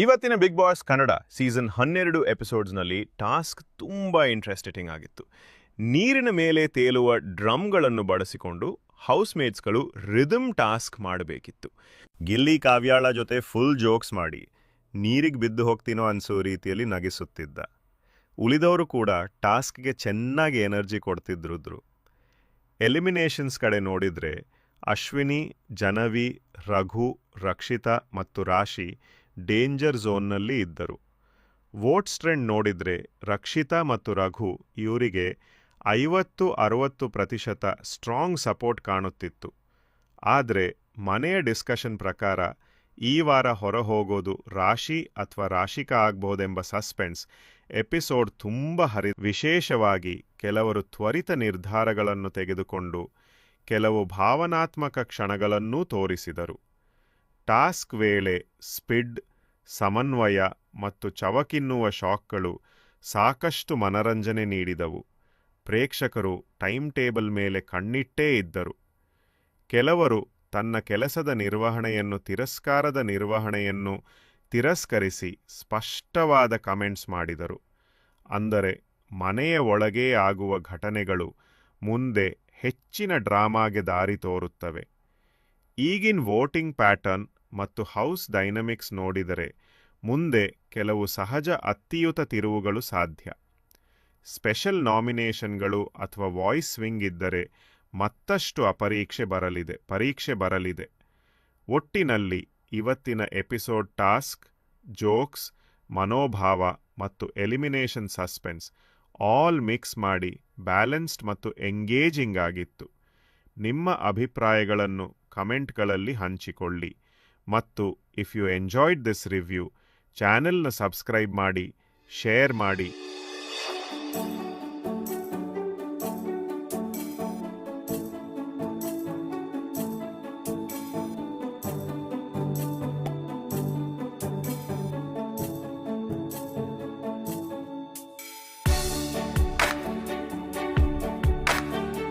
ಇವತ್ತಿನ big boss Kannada season ಹನ್ನೆರಡು ಎಪಿಸೋಡ್ಸ್ನಲ್ಲಿ task ತುಂಬ ಇಂಟ್ರೆಸ್ಟಿಂಗ್ ಆಗಿತ್ತು. ನೀರಿನ ಮೇಲೆ ತೇಲುವ ಡ್ರಮ್ಗಳನ್ನು ಬಳಸಿಕೊಂಡು ಹೌಸ್ ಮೇಟ್ಸ್ಗಳು ರಿದಮ್ ಟಾಸ್ಕ್ ಮಾಡಬೇಕಿತ್ತು. ಗಿಲ್ಲಿ ಕಾವ್ಯಾಳ ಜೊತೆ ಫುಲ್ ಜೋಕ್ಸ್ ಮಾಡಿ, ನೀರಿಗೆ ಬಿದ್ದು ಹೋಗ್ತೀನೋ ಅನ್ಸೋ ರೀತಿಯಲ್ಲಿ ನಗಿಸುತ್ತಿದ್ದ. ಉಳಿದವರು ಕೂಡ ಟಾಸ್ಕ್ಗೆ ಚೆನ್ನಾಗಿ ಎನರ್ಜಿ ಕೊಡ್ತಿದ್ರುದ್ರು. ಎಲಿಮಿನೇಷನ್ಸ್ ಕಡೆ ನೋಡಿದ್ರೆ ಅಶ್ವಿನಿ, ಜನವಿ, ರಘು, ರಕ್ಷಿತಾ ಮತ್ತು ರಾಶಿ ಡೇಂಜರ್ ಝೋನ್ನಲ್ಲಿ ಇದ್ದರು. ವೋಟ್ಸ್ ಟ್ರೆಂಡ್ ನೋಡಿದ್ರೆ ರಕ್ಷಿತಾ ಮತ್ತು ರಘು ಇವರಿಗೆ ಐವತ್ತು ಅರವತ್ತು ಪ್ರತಿಶತ ಸ್ಟ್ರಾಂಗ್ ಸಪೋರ್ಟ್ ಕಾಣುತ್ತಿತ್ತು. ಆದರೆ ಮನೆಯ ಡಿಸ್ಕಷನ್ ಪ್ರಕಾರ ಈ ವಾರ ಹೊರ ಹೋಗೋದು ರಾಶಿ ಅಥವಾ ರಾಶಿಕಾ ಆಗ್ಬಹುದೆಂಬ ಸಸ್ಪೆನ್ಸ್ ಎಪಿಸೋಡ್ ತುಂಬ ಹರಿ, ವಿಶೇಷವಾಗಿ ಕೆಲವರು ತ್ವರಿತ ನಿರ್ಧಾರಗಳನ್ನು ತೆಗೆದುಕೊಂಡು ಕೆಲವು ಭಾವನಾತ್ಮಕ ಕ್ಷಣಗಳನ್ನೂ ತೋರಿಸಿದರು. ಟಾಸ್ಕ್ ವೇಳೆ ಸ್ಪಿಡ್, ಸಮನ್ವಯ ಮತ್ತು ಚವಕಿನ್ನುವ ಶಾಕ್ಗಳು ಸಾಕಷ್ಟು ಮನರಂಜನೆ ನೀಡಿದವು. ಪ್ರೇಕ್ಷಕರು ಟೈಮ್ ಟೇಬಲ್ ಮೇಲೆ ಕಣ್ಣಿಟ್ಟೇ ಇದ್ದರು. ಕೆಲವರು ತನ್ನ ಕೆಲಸದ ನಿರ್ವಹಣೆಯನ್ನು ತಿರಸ್ಕಾರದ ನಿರ್ವಹಣೆಯನ್ನು ತಿರಸ್ಕರಿಸಿ ಸ್ಪಷ್ಟವಾದ ಕಮೆಂಟ್ಸ್ ಮಾಡಿದರು. ಅಂದರೆ ಮನೆಯ ಒಳಗೇ ಆಗುವ ಘಟನೆಗಳು ಮುಂದೆ ಹೆಚ್ಚಿನ ಡ್ರಾಮಾಗೆ ದಾರಿ ತೋರುತ್ತವೆ. ಈಗಿನ ವೋಟಿಂಗ್ ಪ್ಯಾಟರ್ನ್ ಮತ್ತು ಹೌಸ್ ಡೈನಮಿಕ್ಸ್ ನೋಡಿದರೆ ಮುಂದೆ ಕೆಲವು ಸಹಜ ಅತ್ತಿಯುತ ತಿರುವುಗಳು ಸಾಧ್ಯ. ಸ್ಪೆಷಲ್ ನಾಮಿನೇಷನ್ಗಳು ಅಥವಾ ವಾಯ್ಸ್ ಸ್ವಿಂಗ್ ಇದ್ದರೆ ಮತ್ತಷ್ಟು ಅಪರೀಕ್ಷೆ ಬರಲಿದೆ, ಪರೀಕ್ಷೆ ಬರಲಿದೆ. ಒಟ್ಟಿನಲ್ಲಿ ಇವತ್ತಿನ ಎಪಿಸೋಡ್ ಟಾಸ್ಕ್, ಜೋಕ್ಸ್, ಮನೋಭಾವ ಮತ್ತು ಎಲಿಮಿನೇಷನ್ ಸಸ್ಪೆನ್ಸ್ ಆಲ್ ಮಿಕ್ಸ್ ಮಾಡಿ ಬ್ಯಾಲೆನ್ಸ್ಡ್ ಮತ್ತು ಎಂಗೇಜಿಂಗ್ ಆಗಿತ್ತು. ನಿಮ್ಮ ಅಭಿಪ್ರಾಯಗಳನ್ನು ಕಮೆಂಟ್ಗಳಲ್ಲಿ ಹಂಚಿಕೊಳ್ಳಿ. ಮತ್ತು if you enjoyed this review ಚಾನೆಲ್ನ ಸಬ್ಸ್ಕ್ರೈಬ್ ಮಾಡಿ ಶೇರ್ ಮಾಡಿ.